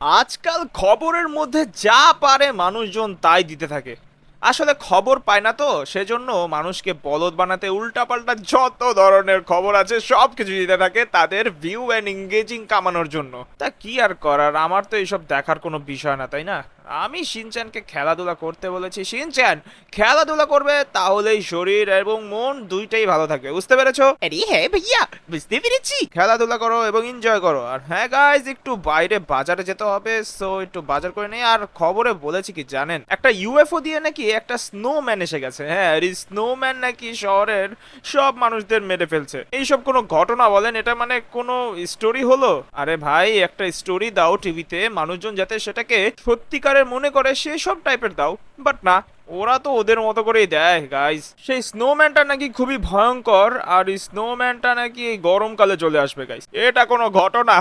আজকাল খবরের মধ্যে যা পারে মানুষজন তাই দিতে থাকে। আসলে খবর পায় না তো, সেজন্য মানুষকে বলদ বানাতে উল্টাপাল্টা যত ধরনের খবর আছে সব কিছু দিতে থাকে তাদের ভিউ অ্যান্ড এঙ্গেজিং কামানোর জন্য। তা কি আর করার? আমার তো এইসব দেখার কোনো বিষয় না, তাই না? আমি শিনচ্যানকে খেলাধুলা করতে বলেছি। শিনচ্যান খেলাধুলা করবে তাহলেই শরীর এবং মন দুইটাই ভালো থাকবে বুঝতে পেরেছ? আরে হ্যাঁ ভাইয়া বুঝতে পেরেছি। খেলাধুলা করো এবং এনজয় করো। আর হ্যাঁ গাইজ একটু বাইরে বাজারে যেতে হবে সো একটু বাজার করে নেই। আর খবরে বলেছি কি জানেন? একটা ইউএফও দিয়ে নাকি একটা স্নোম্যান এসে গেছে। হ্যাঁ আর এই স্নোম্যান নাকি শহরের সব মানুষদের মেরে ফেলছে। এইসব কোনো ঘটনা বলেন? এটা মানে কোনো স্টোরি হলো? আরে ভাই একটা স্টোরি দাও টিভিতে মানুষজন যাতে সেটাকে সত্যিকারের মনে করে সেসব টাইপের দাও বাট না, ওরা তো ওদের মতো করেই দেয় গাইস সেই স্নোম্যানটা নাকি খুবই ভয়ঙ্কর, আর স্নোম্যানটা নাকি এই গরমকালে চলে আসবে গাইস এটা কোনো ঘটনা।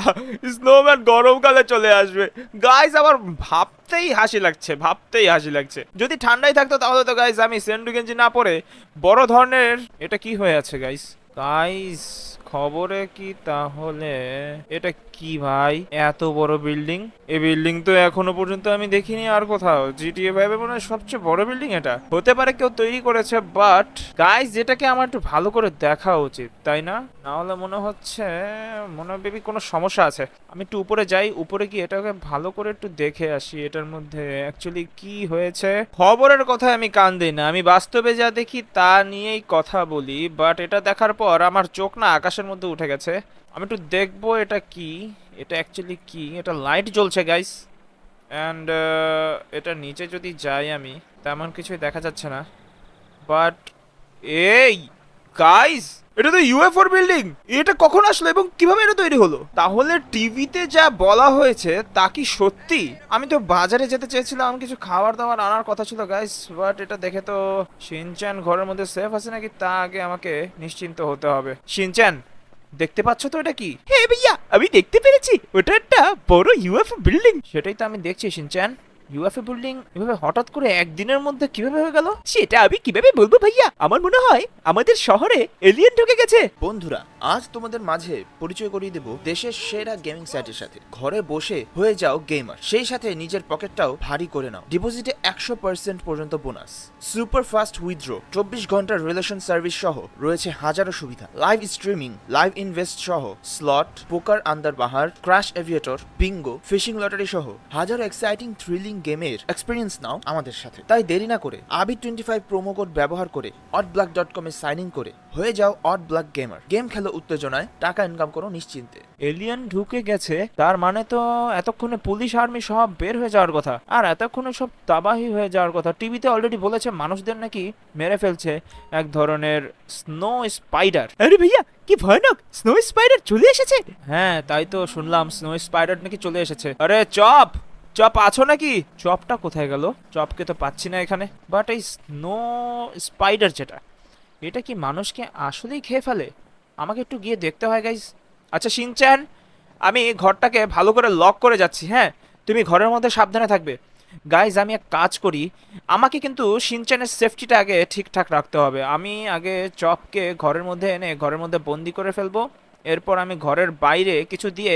স্নোম্যান গরমকালে চলে আসবে। গাইস আবার ভাবতেই হাসি লাগছে, ভাবতেই হাসি লাগছে। যদি ঠান্ডায় থাকতো তাহলে তো গাইস আমি সেন্ডু গেঞ্জি না পরে বড় ধরনের, এটা কি হয়ে আছে গাইস গাইস খবরে কি তাহলে? এটা কি ভাই? এত বড় বিল্ডিং? এই বিল্ডিং তো এখনও পর্যন্ত আমি দেখিনি আর কোথাও। জিটিএ ফাইভ মনে হয় সবচেয়ে বড় বিল্ডিং এটা। হতে পারে কেউ তৈরি করেছে বাট গাইস যেটাকে আমার একটু ভালো করে দেখা উচিত, তাই না? না হলে মনে হচ্ছে, মনে হয় বেবি কোনো সমস্যা আছে। আমি একটু উপরে যাই, উপরে গিয়ে এটাকে ভালো করে একটু দেখে আসি, এটার মধ্যে অ্যাকচুয়ালি কি হয়েছে। খবরের কথা আমি কান দিই না, আমি বাস্তবে যা দেখি তা নিয়েই কথা বলি বাট এটা দেখার পর আমার চোখ না আকাশের মধ্যে উঠে গেছে। আমি একটু দেখব এটা কি। এটা অ্যাকচুয়ালি কি? এটা লাইট জ্বলছে গাইস অ্যান্ড এটা নিচে যদি যাই আমি, তেমন কিছুই দেখা যাচ্ছে না। বাট এই! গাইস এটা তো ইউএফওর বিল্ডিং এটা কখন আসলো এবং কীভাবে এটা তৈরি হলো? তাহলে টিভিতে যা বলা হয়েছে তা কি সত্যি? আমি তো বাজারে যেতে চেয়েছিলাম কিছু খাবার দাবার আনার কথা ছিল গাইস বাট এটা দেখে তো শিনচ্যান ঘরের মধ্যে সেফ আছে নাকি তা আগে আমাকে নিশ্চিন্ত হতে হবে। শিনচ্যান দেখতে পাচ্ছ তো এটা কি? হ্যাঁ ভাইয়া আমি দেখতে পেরেছি ওটা একটা বড় ইউএফ বিল্ডিং সেটাই তো আমি দেখছি শিনচ্যান ইউএফএ বিল্ডিং এভাবে হঠাৎ করে একদিনের মধ্যে কীভাবে হয়ে গেল? সেটা আমি কীভাবে বলব ভাইয়া? আমার মনে হয় আমাদের শহরে এলিয়েন ঢুকে গেছে। বন্ধুরা, আজ তোমাদের মাঝে পরিচয় করিয়ে দেব দেশের সেরা গেমিং সাইটের সাথে। ঘরে বসে হয়ে যাও গেমার সেই সাথে নিজের পকেটটাও ভারী করে নাও। ডিপোজিটে একশো পার্সেন্ট পর্যন্ত বোনাস সুপার ফাস্ট উইথড্র চব্বিশ ঘণ্টার রিলেশন সার্ভিস সহ রয়েছে হাজারো সুবিধা। লাইভ স্ট্রিমিং লাইভ ইনভেস্ট সহ slot poker Andar Bahar crash aviator bingo fishing lottery সহ হাজারো এক্সাইটিং থ্রিলিং গেমের এক্সপিরিয়েন্স নাও আমাদের সাথে। তাই দেরি না করে আবি টোয়েন্টি ফাইভ প্রোমো কোড ব্যবহার করে অটব্লাক ডট কমে সাইন ইন করে হয়ে যাও অট ব্ল্যাক গেমার গেম খেলো উত্তেজনায় টাকা ইনকাম করো নিশ্চিন্তে। এলিয়ান ঢুকে গেছে তার মানে তো এতক্ষণে পুলিশ আর্মি সব বের হয়ে যাওয়ার কথা। আর এতক্ষণে সব তাবাহি হয়ে যাওয়ার কথা। টিভিতে অলরেডি বলেছে মানুষদের নাকি মেরে ফেলছে এক ধরনের স্নো স্পাইডার আরে ভাইয়া কি ভয়ানক! স্নো স্পাইডার চলে এসেছে? হ্যাঁ তাই তো শুনলাম স্নো স্পাইডার নাকি চলে এসেছে। আরে চপ! চপ আছো নাকি? চপটা কোথায় গেল? চপকে তো পাচ্ছি না এখানে। বাট এই স্নো স্পাইডার যেটা, এটা কি মানুষকে আসলেই খেয়ে ফেলে? আমাকে একটু গিয়ে দেখতে হয় গাইস আচ্ছা শিনচ্যান আমি ঘরটাকে ভালো করে লক করে যাচ্ছি হ্যাঁ? তুমি ঘরের মধ্যে সাবধানে থাকবে। গাইজ আমি এক কাজ করি। আমাকে কিন্তু সিনচ্যানের সেফটিটা আগে ঠিকঠাক রাখতে হবে। আমি আগে চপকে ঘরের মধ্যে এনে ঘরের মধ্যে বন্দি করে ফেলব। এরপর আমি ঘরের বাইরে কিছু দিয়ে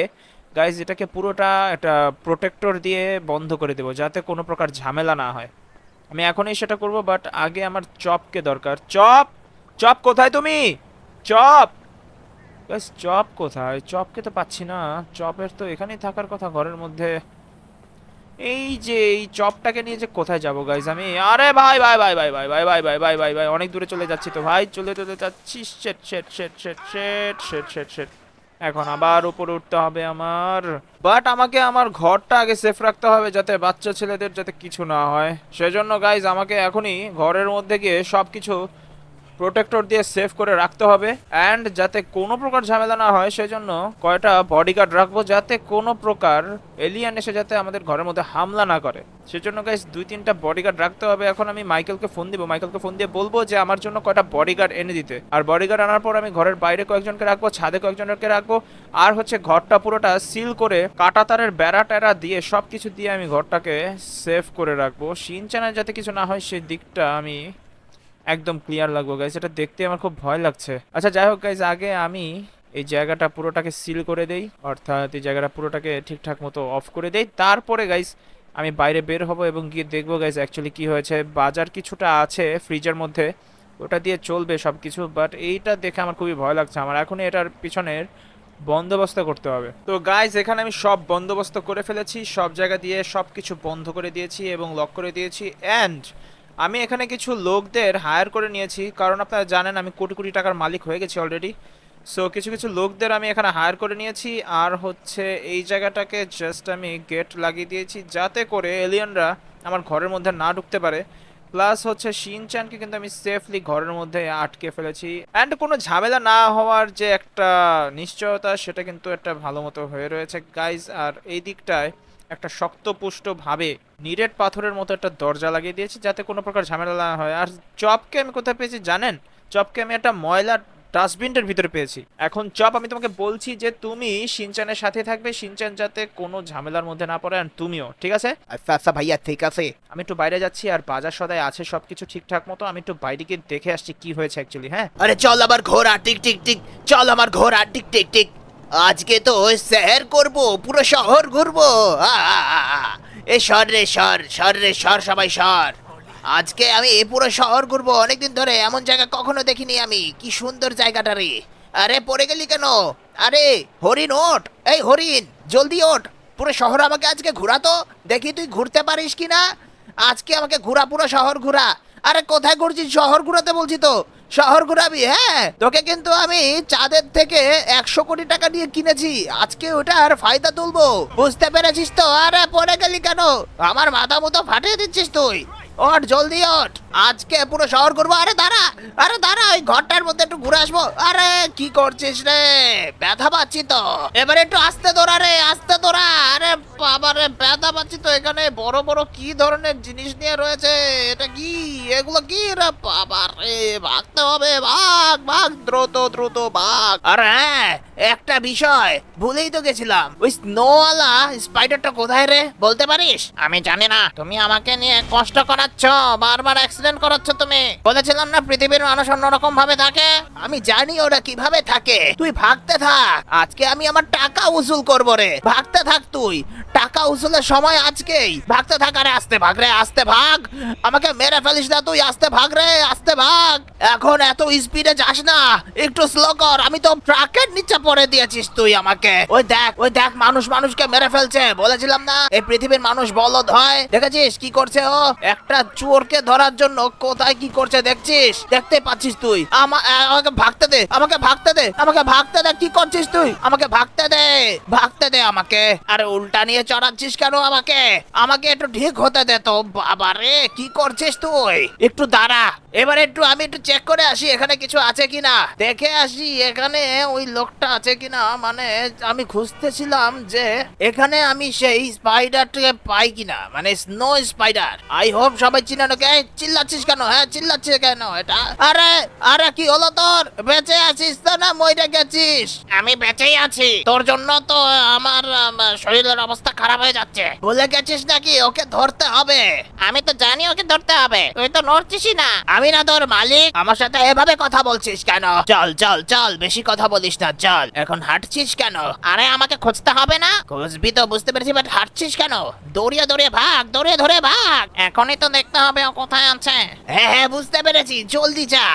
গাইজ এটাকে পুরোটা একটা প্রোটেক্টর দিয়ে বন্ধ করে দেবো যাতে কোনো প্রকার ঝামেলা না হয় আমি এখনই সেটা করব বাট আগে আমার চপকে দরকার চপ চপ কোথায় তুমি চপ গাইজ চপ কোথায় চপকে তো পাচ্ছি না চপের তো এখানেই থাকার কথা ঘরের মধ্যে এই যে এই চপটাকে নিয়ে যে কোথায় যাব গাইজ আমি আরে ভাই ভাই ভাই ভাই ভাই ভাই ভাই ভাই ভাই ভাই ভাই অনেক দূরে চলে যাচ্ছি তো ভাই চলে চলে যাচ্ছি শেট শেট শেট শেট শেট শেট শেট শেট এখন আবার উপরে উঠতে হবে আমার। বাট আমাকে আমার ঘরটা আগে সেফ রাখতে হবে যাতে বাচ্চা ছেলেদের যাতে কিছু না হয়। সেজন্য গাইজ আমাকে এখনই ঘরের মধ্যে গিয়ে সব কিছু প্রোটেক্টর দিয়ে সেভ করে রাখতে হবে অ্যান্ড যাতে কোনো প্রকার ঝামেলা না হয়, সেজন্য কয়টা বডিগার্ড রাখব যাতে কোনো প্রকার এলিয়ান এসে যাতে আমাদের ঘরের মধ্যে হামলা না করে। সেজন্য গাইস দুই তিনটা বডিগার্ড রাখতে হবে। এখন আমি মাইকেলকে ফোন দিব। মাইকেলকে ফোন দিয়ে বলব যে, আমার জন্য কয়টা বডিগার্ড এনে দিতে। আর বডিগার্ড আনার পর আমি ঘরের বাইরে কয়েকজনকে রাখব, ছাদে কয়েকজনকে রাখব। আর হচ্ছে ঘরটা পুরোটা সিল করে কাটা তারের বেড়া টেরা দিয়ে সব কিছু দিয়ে আমি ঘরটাকে সেভ করে রাখব। সিনচানের যাতে কিছু না হয় সেই দিকটা আমি একদম ক্লিয়ার লাগবো গাইজ এটা দেখতে আমার খুব ভয় লাগছে। আচ্ছা যাই হোক গাইজ আগে আমি এই জায়গাটা পুরোটাকে সিল করে দেই। অর্থাৎ এই জায়গাটা পুরোটাকে ঠিকঠাক মতো অফ করে দেই। তারপরে গাইজ আমি বাইরে বের হব এবং গিয়ে দেখব গাইজ অ্যাকচুয়ালি কি হয়েছে। বাজার কিছুটা আছে ফ্রিজের মধ্যে। ওটা দিয়ে চলবে সব কিছু বাট এইটা দেখে আমার খুবই ভয় লাগছে। আমার এখনই এটার পিছনের বন্দোবস্ত করতে হবে। তো গাইজ এখানে আমি সব বন্দোবস্ত করে ফেলেছি। সব জায়গা দিয়ে সব কিছু বন্ধ করে দিয়েছি এবং লক করে দিয়েছি। অ্যান্ড আমি এখানে কিছু লোকদের হায়ার করে নিয়েছি, কারণ আপনারা জানেন আমি কোটি কোটি টাকার মালিক হয়ে গেছি অলরেডি সো কিছু কিছু লোকদের আমি এখানে হায়ার করে নিয়েছি, আর হচ্ছে এই জায়গাটাকে জাস্ট আমি গেট লাগিয়ে দিয়েছি, যাতে করে এলিয়ানরা আমার ঘরের মধ্যে না ঢুকতে পারে। প্লাস হচ্ছে শিনচ্যানকে কিন্তু আমি সেফলি ঘরের মধ্যে আটকে ফেলেছি। অ্যান্ড কোনো ঝামেলা না হওয়ার যে একটা নিশ্চয়তা, সেটা কিন্তু একটা ভালো মতো হয়ে রয়েছে। গাইজ আর এই দিকটায় একটা শক্তপুষ্টভাবে নিরেট পাথরের মতো একটা দরজা লাগিয়ে দিয়েছি যাতে কোনো প্রকার ঝামেলা না হয়। আর চপকে আমি কোথায় পেয়েছি জানেন? চপকে আমি একটা ময়লা ডাস্টবিনটার ভিতরে পেয়েছি। এখন চপ আমি তোমাকে বলছি যে তুমি সিনচানের সাথে থাকবে। সিনচান যাতে কোনো ঝামেলার মধ্যে না পড়ে আর তুমিও। ঠিক আছে? আচ্ছা আচ্ছা ভাইয়া ঠিক আছে। আমি একটু বাইরে যাচ্ছি আর বাজার সদায় আছে সবকিছু ঠিকঠাক মতো। আমি একটু বাইরে গিয়ে দেখে আসছি কি হয়েছে অ্যাকচুয়ালি হ্যাঁ? আরে চল আমার ঘোড়া টিক টিক টিক। চল আমার ঘোড়া টিক টিক টিক। আজকে তো শহর করব, পুরো শহর ঘুরবো। এ সর রে, সর সর রে, সর সবাই, সর। আজকে আমি এ পুরো শহর ঘুরবো, অনেকদিন ধরে এমন জায়গা কখনো দেখিনি আমি। কি সুন্দর জায়গাটা রে। আরে, পড়ে গেলি কেন? আরে, হরিণ ওঠ। এই হরিণ, জলদি ওঠ। পুরো শহর আমাকে আজকে ঘোরাতো দেখি তুই ঘুরতে পারিস কি না আজকে আমাকে ঘোরা, পুরো শহর ঘোরা। আরে, কোথায় ঘুরছিস? শহর ঘুরাতে বলছি তো। শহর ঘুরাবি হ্যাঁ? তোকে কিন্তু আমি চাঁদের থেকে একশো কোটি টাকা দিয়ে কিনেছি। আজকে ওটার ফায়দা তুলবো। বুঝতে পেরেছিস তো? আরে পরে গেলি কেন? আমার মাথা মতো ফাটিয়ে দিচ্ছিস তুই। ওঠ, জলদি ওঠ। আজকে পুরো শহর ঘুরবো। আরে দাঁড়া আরে দাঁড়া, ওই ঘরটার মধ্যে একটু ঘুরে আসব। আরে, কি করছিস রে? ব্যথা পাচ্ছি তো। একটু রে আরে ব্যথা পাচ্ছি তো এখানে। বড় বড় কি ধরনের জিনিস নিয়ে রয়েছে? এটা কি? এগুলো কি রে? ভাগতে হবে। ভাগ ভাগ, দ্রুত দ্রুত, ভাগ। আর হ্যাঁ একটা বিষয়, ভুলেই তো গেছিলাম। ওই স্নোওয়ালা স্পাইডারটা কোথায় রে? বলতে পারিস? আমি জানি না। তুমি আমাকে নিয়ে কষ্ট করাচ্ছ বারবার অ্যাক্সিডেন্ট করাচ্ছ তুমি। বলেছিলাম না পৃথিবীর মানুষ অন্যরকম ভাবে থাকে? আমি জানি ওরা কীভাবে থাকে। তুই ভাগতে থাক। আজকে আমি আমার টাকা উসুল করব রে। ভাগতে থাক তুই। টাকা উসুলের সময় আজকেই। ভাগতে থাক, আরে আস্তে ভাগ রে, আস্তে ভাগ। আমাকে মেরে ফেলিস না তুই, আস্তে ভাগ রে, আস্তে ভাগ। এখন এত স্পিডে যাস না। একটু স্লো কর। আমি তো ট্রাকের নিচে পড়ে দিয়েছিস তুই আমাকে। ওই দেখ ওই দেখ, মানুষ মানুষকে মেরে ফেলছে। বলেছিলাম না, এই পৃথিবীর মানুষ বলদ হয়। দেখেছিস কি করছে ও? একটা চোরকে ধরার জন্য কোথায় কি করছে দেখছিস? দেখতে পাচ্ছিস তুই। আমা- আমাকে ভাগতে দে, আমাকে ভাগতে দে, আমাকে ভাগতে দে, কি করছিস তুই? আমাকে ভাগতে দে ভাগতে দে আমাকে। আরে উল্টা নিয়ে চড়াচ্ছিস কেন আমাকে? আমাকে একটু ঠিক হতে দে তো, বাবা রে, কি করছিস তুই? একটু দাঁড়া। এবার একটু আমি একটু চেক করে আসি এখানে কিছু আছে কিনা। দেখে আসি এখানে ওই লোকটা আছে কিনা। মানে আমি খুঁজতেছিলাম যে এখানে আমি সেই স্পাইডারটাকে পাই কিনা। মানে স্নো স্পাইডার আই হোপ সবাই চিনানো কে চিল্লাচ্ছিস কেন? হ্যাঁ চিল্লাচ্ছিস কেন? এটা? আরে আরে কি হলো তোর? বেঁচে আছিস তো না মরে গেছিস? আমি বেঁচেই আছি। তোর জন্য তো আমার শরীরের অবস্থা খারাপ হয়ে যাচ্ছে। ভুলে গেছিস নাকি? ওকে ধরতে হবে। আমি তো জানি ওকে ধরতে হবে। তুই তো নড়ছিসই না। আমি না তোর মালিক। আমার সাথে এভাবে কথা বলছিস কেন? চল চল চল বেশি কথা বলিস না চল। এখন হাঁটছিস কেন? আরে আমাকে খুঁজতে হবে না। খুঁজবি তো বুঝতে পেরেছি বাট হাঁটছিস কেন? দৌড়িয়ে দৌড়িয়ে ভাগ দৌড়িয়ে ধরে ভাগ। এখনই তো দেখতে হবে ও কোথায় আছে। হ্যাঁ হ্যাঁ বুঝতে পেরেছি। জলদি যা।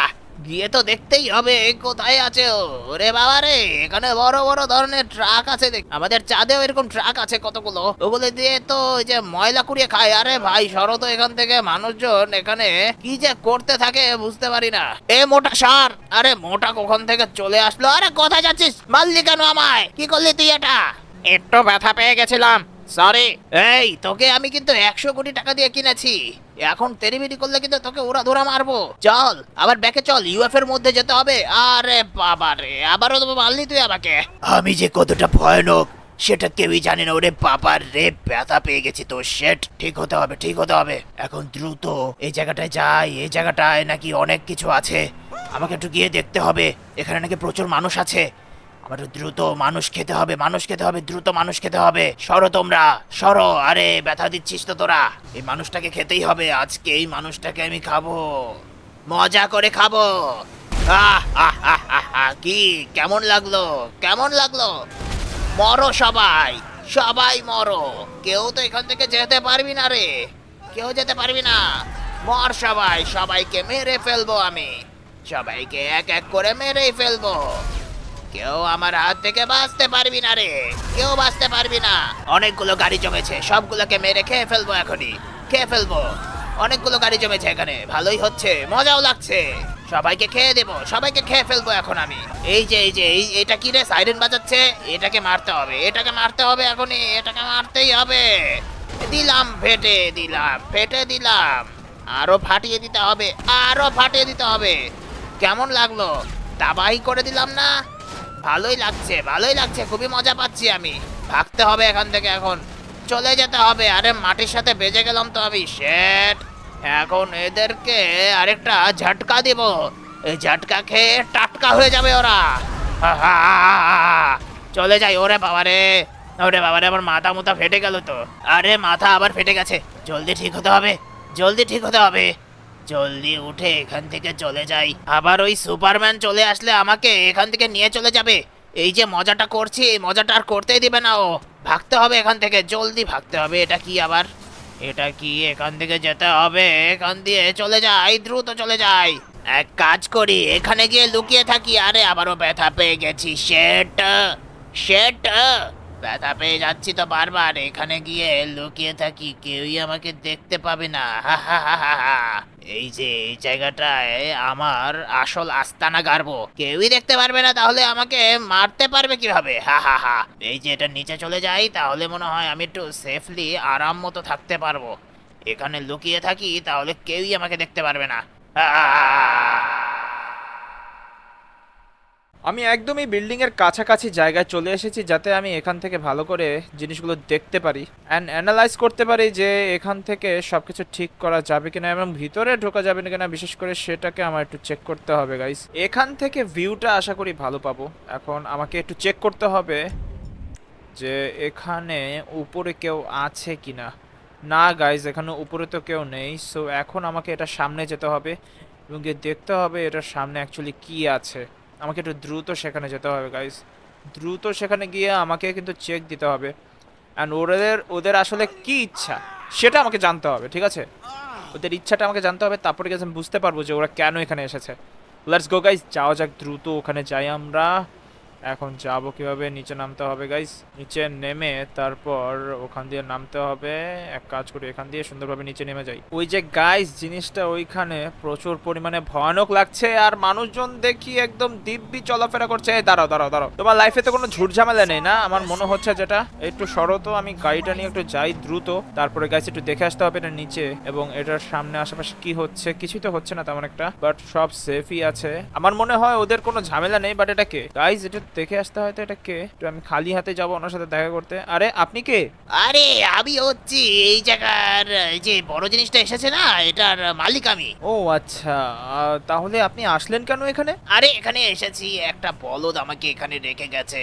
গিয়ে তো দেখতেই হবে কোথায় আছে ও। ওরে বাবা রে, এখানে বড় বড় ধরনের ট্রাক আছে দেখ। আমাদের চাঁদেও এরকম ট্রাক আছে কতগুলো। ওগুলো দিয়ে তো ওই যে ময়লা কুড়িয়ে খায়। আরে ভাই সরো তো এখান থেকে মানুষজন এখানে কি যে করতে থাকে বুঝতে পারি না। এ মোটা সার, আরে মোটা কখন থেকে চলে আসলো? আরে কোথায় যাচ্ছিস? মারলি কেন আমায়? কি করলি তুই এটা? একটু ব্যথা পেয়ে গেছিলাম। সরি এই, তোকে আমি কিন্তু একশো কোটি টাকা দিয়ে কিনেছি। এখন তেরিবিরি করলে কিন্তু তোকে ওরা ধরা মারবো। চল, আবার ব্যাকে চল ইউএফ এর মধ্যে যেতে হবে। আরে বাবা রে, আবারও তো মারলি তুই আমাকে। আমি যে কতটা ভয়ানক, সেটা কেউই জানে না। ওরে বাবার রে, ব্যথা পেয়ে গেছি তো। সেট ঠিক হতে হবে, ঠিক হতে হবে। এখন দ্রুত এই জায়গাটায় যাই, এই জায়গাটায় নাকি অনেক কিছু আছে। আমাকে একটু গিয়ে দেখতে হবে। এখানে নাকি প্রচুর মানুষ আছে। আমার দ্রুত মানুষ খেতে হবে, মানুষ খেতে হবে, দ্রুত মানুষ খেতে হবে। সরো তোমরা, সরো। আরে, ব্যথা দিচ্ছিস তো তোরা। এই মানুষটাকে খেতেই হবে, আজকে এই মানুষটাকে আমি খাব। মজা করে খাব। কি, কেমন লাগল? কেমন লাগল? মরো সবাই সবাই মরো। কেউ তো এখান থেকে যেতে পারবি না রে। কেউ যেতে পারবি না। মর সবাই, সবাইকে মেরে ফেলব আমি। সবাইকে এক এক করে মেরেই ফেলব। কেউ আমার হাত থেকে বাঁচতে পারবি না রে। কেউ বাঁচতে পারবি না। অনেকগুলো গাড়ি জমেছে, সবগুলোকে মেরে খেয়ে ফেলব এখনই। খেয়ে ফেলব। অনেকগুলো গাড়ি জমেছে এখানে। ভালোই হচ্ছে, মজাও লাগছে। সবাইকে খেয়ে দেবো, সবাইকে খেয়ে ফেলব এখন আমি। এই যে এই যে, এই এটা কি রে, সাইরেন বাজাচ্ছে? এটাকে মারতে হবে, এটাকে মারতে হবে এখনই, এটাকে মারতেই হবে। দিলাম, ফেটে দিলাম ফেটে দিলাম। আরও ফাটিয়ে দিতে হবে, আরও ফাটিয়ে দিতে হবে। কেমন লাগল? দাবাই করে দিলাম না? ভালোই লাগছে ভালোই লাগছে, খুবই মজা পাচ্ছি আমি। ভাগতে হবে এখান থেকে এখন। চলে যেতে হবে, আরে মাটির সাথে বেজে গেলাম তো আমি শেট এখন এদেরকে আরেকটা ঝটকা দিব। এই ঝটকা খেয়ে টাটকা হয়ে যাবে ওরা। চলে যাই, ওরে বাবারে। ওরে বাবারে, আমার মাথা মুথা ফেটে গেল তো। আরে মাথা আবার ফেটে গেছে। জলদি ঠিক হতে হবে, জলদি ঠিক হতে হবে। জলদি উঠে এখান থেকে চলে যাই। আবার ওই সুপারম্যান চলে আসলে আমাকে এখান থেকে নিয়ে চলে যাবে। এই যে মজাটা করছি, এই মজাটা আর করতেই দিবে না ও। ভাগতে হবে এখান থেকে, জলদি ভাগতে হবে। এটা কি আবার? এটা কি এখান থেকে যেতে হবে? এখান দিয়ে চলে যাই, দ্রুত চলে যাই। এক কাজ করি, এখানে গিয়ে লুকিয়ে থাকি। আরে, আবারও ব্যথা পেয়ে গেছি। শেট শেট। ব্যথা পেয়ে যাচ্ছি তো বারবার। এখানে গিয়ে লুকিয়ে থাকি, কেউই আমাকে দেখতে পাবে না। হা হা হা হা হা। এই যে, এই জায়গাটায় আমার আসল আস্তানা গাড়বো। কেউই দেখতে পারবে না, তাহলে আমাকে মারতে পারবে কীভাবে? হা হা হা। এই যে, এটা নিচে চলে যাই, তাহলে মনে হয় আমি একটু সেফলি আরাম মতো থাকতে পারব। এখানে লুকিয়ে থাকি, তাহলে কেউই আমাকে দেখতে পারবে না। আমি একদমই বিল্ডিং এর কাছাকাছি জায়গায় চলে এসেছি যাতে আমি এখান থেকে ভালো করে জিনিসগুলো দেখতে পারি অ্যান্ড অ্যানালাইজ করতে পারি যে এখান থেকে সবকিছু ঠিক করা যাবে কিনা এবং ভিতরে ঢোকা যাবে না কিনা, বিশেষ করে সেটাকে আমার একটু চেক করতে হবে গাইস এখান থেকে ভিউটা আশা করি ভালো পাবো। এখন আমাকে একটু চেক করতে হবে যে এখানে উপরে কেউ আছে কিনা। না গাইজ এখানে উপরে তো কেউ নেই সো এখন আমাকে এটা সামনে যেতে হবে এবং দেখতে হবে এটার সামনে অ্যাকচুয়ালি কি আছে। আমাকে একটু দ্রুত সেখানে যেতে হবে গাইস দ্রুত সেখানে গিয়ে আমাকে কিন্তু চেক দিতে হবে। অ্যান্ড ওদের ওদের আসলে কি ইচ্ছা, সেটা আমাকে জানতে হবে, ঠিক আছে? ওদের ইচ্ছাটা আমাকে জানতে হবে, তারপরে গেছে আমি বুঝতে পারব যে ওরা কেন এখানে এসেছে। লেটস গো গাইস যাওয়া যাক দ্রুত, ওখানে যাই আমরা। এখন যাব কীভাবে? নিচে নামতে হবে গাইস নিচে নেমে তারপর ওখান দিয়ে নামতে হবে। এক কাজ করি, এখান দিয়ে সুন্দরভাবে নিচে নেমে যাই। ওই যে গাইস জিনিসটা ওইখানে প্রচুর পরিমাণে ভয়ানক লাগছে আর মানুষজন দেখি একদম দিব্যি চলাফেরা করছে। দাঁড়াও দাঁড়াও দাঁড়াও। তোমার লাইফে তো কোনো ঝুট ঝামেলা নেই না? আমার মনে হচ্ছে যেটা, একটু তো, আমি গাড়িটা নিয়ে একটু যাই দ্রুত। তারপরে গাইস একটু দেখে আসতে হবে এটা নিচে এবং এটার সামনে আশেপাশে কি হচ্ছে? কিছুই তো হচ্ছে না তেমন একটা বাট সব সেফই আছে। আমার মনে হয় ওদের কোনো ঝামেলা নেই বাট এটা কে? গাইস এটা দেখে আসতে হয়তো এটা কে? একটু আমি খালি হাতে যাব ওনার সাথে দেখা করতে। আরে আপনি কে? আরে আমি হচ্ছি এই জায়গার এই যে বড় জিনিসটা এসেছে না এটার মালিক আমি। ও আচ্ছা। আহ, তাহলে আপনি আসলেন কেন এখানে? আরে এখানে এসেছি একটা বলদ আমাকে এখানে রেখে গেছে।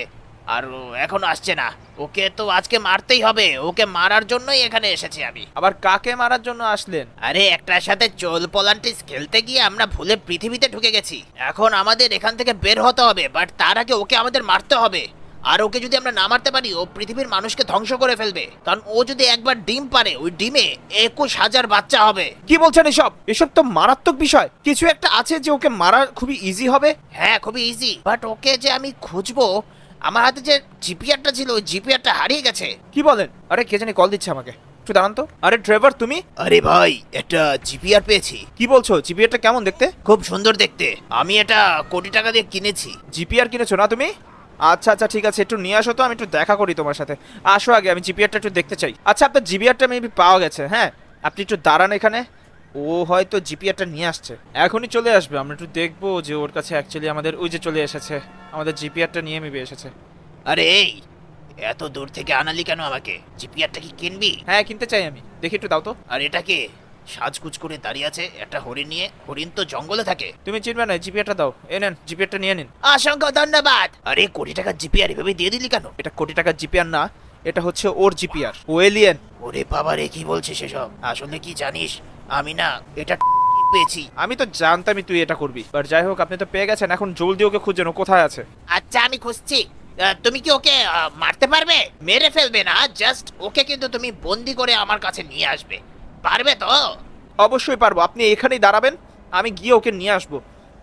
আর ও এখনও আসছে না। ওকে তো আজকে মারতেই হবে। ওকে মারার জন্যই এখানে এসেছি আমি। আবার কাকে মারার জন্য আসলেন? আরে একটার সাথে চোল পলান্টিস খেলতে গিয়ে আমরা ভুলে পৃথিবীতে ঢুকে গেছি। এখন আমাদের এখান থেকে বের হতে হবে বাট তার আগে ওকে আমাদের মারতে হবে। আর ওকে যদি আমরা না মারতে পারি ও পৃথিবীর মানুষকে ধ্বংস করে ফেলবে। কারণ ও যদি একবার ডিম পারে ওই ডিমে একুশ হাজার বাচ্চা হবে। কি বলছেন এসব? এসব তো মারাত্মক বিষয়। কিছু একটা আছে যে ওকে মারা খুবই ইজি হবে? হ্যাঁ খুবই ইজি বাট ওকে যে আমি খুঁজবো আমার হাতে যে জিপিআরটা ছিল ওই জিপিআরটা হারিয়ে গেছে। কি বলেন? আরে কে জানি কল দিচ্ছে আমাকে। একটু দাঁড়ান তো। আরে ড্রাইভার তুমি? আরে ভাই একটা জিপিআর পেয়েছি। কি বলছো? জিপিআরটা কেমন দেখতে? খুব সুন্দর দেখতে। আমি এটা কোটি টাকা দিয়ে কিনেছি। জিপিআর কিনেছো না তুমি? আচ্ছা আচ্ছা ঠিক আছে একটু নিয়ে আসো তো আমি একটু দেখা করি তোমার সাথে। আসো আগে আমি জিপিআরটা একটু দেখতে চাই। আচ্ছা আপনার জিপিআরটা মেবি পাওয়া গেছে হ্যাঁ? আপনি একটু দাঁড়ান এখানে। ও হয়তো জিপিআরটা নিয়ে আসছে। এখনই চলে আসবে আমরা একটু দেখব যে ওর কাছে অ্যাকচুয়ালি আমাদের ওই যে চলে এসেছে আমাদের জিপিআরটা নিয়ে মেবি এসেছে। আরে এই এত দূর থেকে আনালি কেন আমাকে? জিপিআরটা কি কিনবি? হ্যাঁ কিনতে চাই আমি। দেখি একটু দাও তো। আর এটাকে সাজকুজ করে দাঁড়িয়ে আছে একটা হরিণ নিয়ে। হরিণ তো জঙ্গলে থাকে। তুমি চিনবে না জিপিআরটা দাও। এ নেন জিপিআরটা নিয়ে নিন। অসংখ্য ধন্যবাদ। আরে কোটি টাকার জিপিআর এভাবে দিয়ে দিলি কেন? এটা কোটি টাকার জিপিআর না এটা হচ্ছে ওর জিপিআর। ও এলিয়েন ওরে বাবা রে কি বলছিস সেসব আসলে কি জানিস? আমি না এটা পেয়েছি। আমি তো জানতামই তুই এটা করবি। বাট যাই হোক আপনি তো পেয়ে গেছেন এখন জলদি ওকে খুঁজেন ও কোথায় আছে? আচ্ছা আমি খুঁজছি। আহ, তুমি কি ওকে আহ, মারতে পারবে? মেরে ফেলবে না জাস্ট ওকে কিন্তু তুমি বন্দি করে আমার কাছে নিয়ে আসবে। পারবে তো? অবশ্যই পারব আপনি এখানেই দাঁড়াবেন আমি গিয়ে ওকে নিয়ে আসব।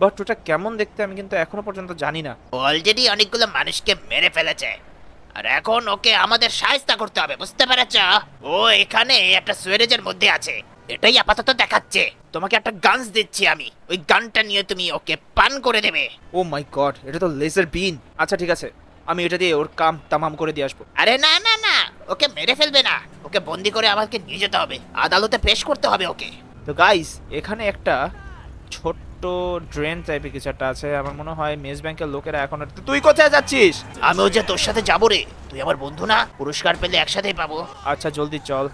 বাট ওটা কেমন দেখতে আমি কিন্তু এখনও পর্যন্ত জানি না। অলরেডি অনেকগুলো মানুষকে মেরে ফেলেছে। আর এখন ওকে আমাদের সাহায্য করতে হবে বুঝতে পেরেছ? ও এখানে একটা সুয়েরেজের মধ্যে আছে। এটাই আপাতত দেখাচ্ছে। তোমাকে একটা গানস দিচ্ছি আমি। ওই গানটা নিয়ে তুমি ওকে পান করে দেবে। ও মাই গড এটা তো লেজার বিন আচ্ছা ঠিক আছে। আমি এটা দিয়ে ওর কাম তামাম করে দিয়ে আসব। আরে না না না। ওকে মেরে ফেলবে না। ওকে বন্দি করে আমাকে নিয়ে যেতে হবে। আদালতে পেশ করতে হবে ওকে। তো গাইস এখানে একটা ছোট্ট ড্রেন টাইপের কিছু একটা আছে। আমার মনে হয় মেস ব্যাংকের লোকেরা এখন তুই কোথায় যাচ্ছিস? আমিও যে তোর সাথে যাব রে। তুই আমার বন্ধু না? পুরস্কার পেলে একসাথেই পাবো। আচ্ছা জলদি চল।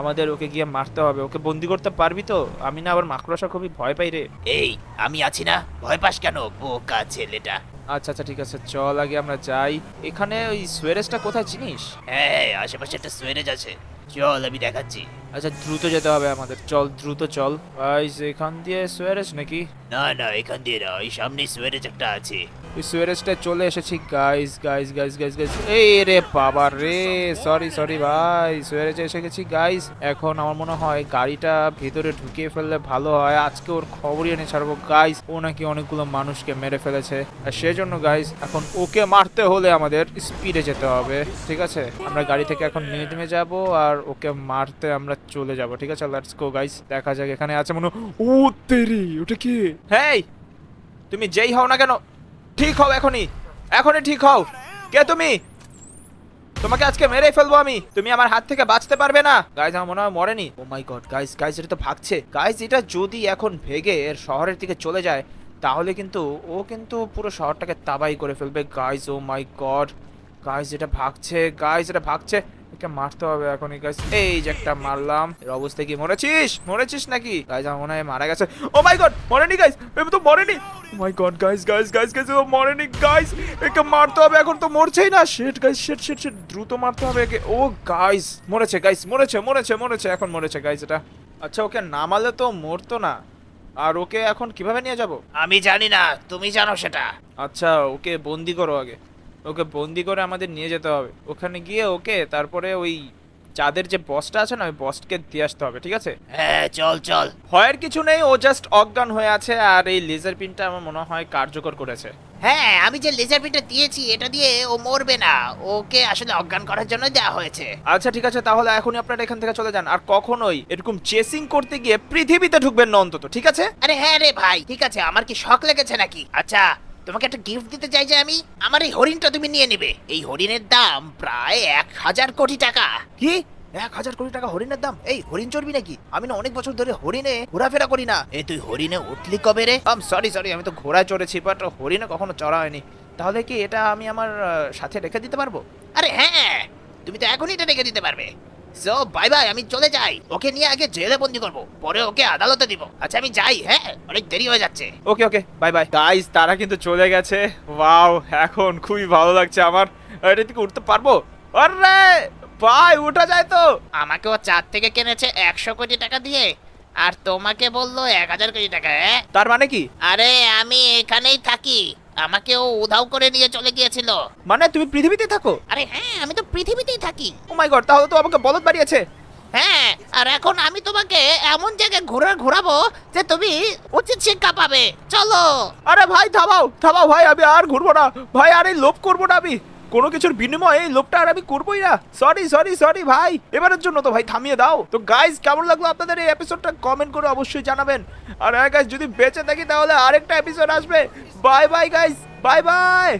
আমাদের ওকে গিয়ে মারতে হবে। ওকে বন্দি করতে পারবি তো? আমি না আবার মাকড়সা খুবই ভয় পাই রে। এই আমি আছি না। ভয় পাস কেন বোকা ছেলেটা? আচ্ছা আচ্ছা ঠিক আছে চল আগে আমরা যাই। এখানে ওই সুয়ারেজটা কোথায় চিনিস? হ্যাঁ আশেপাশে একটা সুয়েরেজ আছে। চল আমি দেখাচ্ছি। আচ্ছা দ্রুত যেতে হবে আমাদের। চল দ্রুত চল। ভাই এখান দিয়ে সুয়ারেজ নাকি? না না এখান দিয়ে না ওই সামনে সুয়েরেজ একটা আছে। ওই সুয়ারেজটা চলে এসেছি। Guys guys guys guys guys এই রে বাবা রে সরি সরি ভাই সুয়ারেজে এসে গেছি। গাইস এখন আমার মনে হয় গাড়িটা ভিতরে ঢুকিয়ে ফেললে ভালো হয়। আজকে ওর খবরই এনে ছাড়বো। গাইস ও নাকি অনেকগুলো মানুষকে মেরে ফেলেছে। আর সেজন্য গাইস এখন ওকে মারতে হলে আমাদের স্পিডে যেতে হবে। ঠিক আছে? আমরা গাড়ি থেকে এখন নেমে নেমে যাব আর ওকে মারতে আমরা চলে যাব, ঠিক আছে? লেটস গো গাইস দেখা যাক এখানে আছে মনে। ও, তেরি, ওটা কি? হেই, তুমি যেই হও না কেন, ঠিক হও এখনই এখনই ঠিক হও। কে তুমি? তোমাকে আজকে মেরে ফেলব আমি, তুমি আমার হাত থেকে বাঁচতে পারবে না। গাইজ আমার মনে হয় মরেনি। Oh my god guys guys এটা তো ভাগছে। গাইজ এটা যদি এখন ভেগে এর শহরের দিকে চলে যায়, তাহলে কিন্তু ও কিন্তু পুরো শহরটাকে তাবাই করে ফেলবে। Guys oh my god guys এটা ভাগছে গাইজ এটা ভাগছে। একে মারতে হবে এখনই গাইজ এই যে একটা মারলাম। এর অবস্থা কি মরেছিস? মরেছিস নাকি? গাইজ আমার মনে হয় মারা গেছে। ও মাই গড মরেনি গাইজ এ তো মরেনি। ও my god guys guys guys guys ও মরেনি গাইজ একে মারতে হবে এখন তো মরছেই না। শেট গাইজ শেট শেট শেট দ্রুত মারতে হবে একে। ও গাইজ মরেছে গাইজ মরেছে মরেছে মরেছে এখন মরেছে গাইজ এটা। আচ্ছা ওকে নামালে তো মরতো না। আর ওকে এখন কীভাবে নিয়ে যাব? আমি জানি না তুমি জানো সেটা। আচ্ছা ওকে বন্দি করো আগে। ওকে বন্দি করে আমাদের নিয়ে যেতে হবে। ওখানে গিয়ে ওকে তারপরে ওই চাঁদের যে বসটা আছে না ওই বসকে দিয়ে আসতে হবে ঠিক আছে? হ্যাঁ চল চল। ভয়ের কিছু নেই ও জাস্ট অজ্ঞান হয়ে আছে আর এই লেজার পিনটা আমার মনে হয় কার্যকর করেছে। হ্যাঁ আমি যে লেজার পিনটা দিয়েছি এটা দিয়ে ও মরবে না। ওকে আসলে অজ্ঞান করার জন্য দেওয়া হয়েছে। আচ্ছা ঠিক আছে তাহলে এখনই আপনারা এখান থেকে চলে যান। আর কখনোই এরকম চেসিং করতে গিয়ে পৃথিবীতে ঢুকবেন না অন্তত ঠিক আছে? আরে হ্যাঁ রে ভাই ঠিক আছে আমার কি শখ লেগেছে নাকি? আচ্ছা তোমাকে একটা গিফট দিতে চাই যে আমি আমার এই হরিণটা তুমি নিয়ে নেবে। এই হরিণের দাম প্রায় এক হাজার কোটি টাকা। কি? এক হাজার কোটি টাকা হরিণের দাম? এই হরিণ চর্বি নাকি? আমি না অনেক বছর ধরে হরিণে ঘোরাফেরা করি না। এ তুই হরিণে উঠলি কবে রে? আম সরি সরি আমি তো ঘোড়ায় চড়েছি বাট হরিণে কখনো চড়া হয়নি। তাহলে কি এটা আমি আমার সাথে রেখে দিতে পারব? আরে হ্যাঁ তুমি তো এখনই এটা রেখে দিতে পারবে। সো বাই বাই আমি চলে যাই। ওকে নিয়ে আগে জেলে বন্দি করব পরে ওকে আদালতে দিব। আচ্ছা আমি যাই হ্যাঁ? অনেক দেরি হয়ে যাচ্ছে। Okay okay bye bye guys তারা কিন্তু চলে গেছে। ওয়াও এখন খুবই ভালো লাগছে আমার। এটা থেকে উঠতে পারব? আরে ভাই উঠা যায় তো। আমাকে ও চার থেকে কিনেছে একশো কোটি টাকা দিয়ে আর তোমাকে বলল এক হাজার কোটি টাকা হ্যাঁ? তার মানে কি? আরে আমি এখানেই থাকি। আমাকে ও উধাও করে নিয়ে চলে গিয়েছিল। মানে তুমি পৃথিবীতে থাকো? আরে হ্যাঁ আমি তো পৃথিবীতেই থাকি। ও মাই গড তাহলে তো আমাকে বলদ বাড়িয়েছে হ্যাঁ আর এখন আমি তোমাকে এমন জায়গায় ঘোরা ঘোরাবো যে তুমি উচিত শিক্ষা পাবে। চলো। আরে ভাই থামাও থামাও ভাই আমি আর ঘুরবো না। ভাই আর এই লোভ করব না আমি। কোনো কিছুর বিনিময়ে এই লোকটা আর আমি করবোই না। সরি সরি সরি ভাই। এবারের জন্য তো ভাই থামিয়ে দাও। তো গাইজ কেমন লাগল আপনাদের এই এপিসোডটা কমেন্ট করে অবশ্যই জানাবেন। আর হ্যাঁ গাইজ যদি বেঁচে থাকি তাহলে আরেকটা এপিসোড আসবে। Bye bye guys bye bye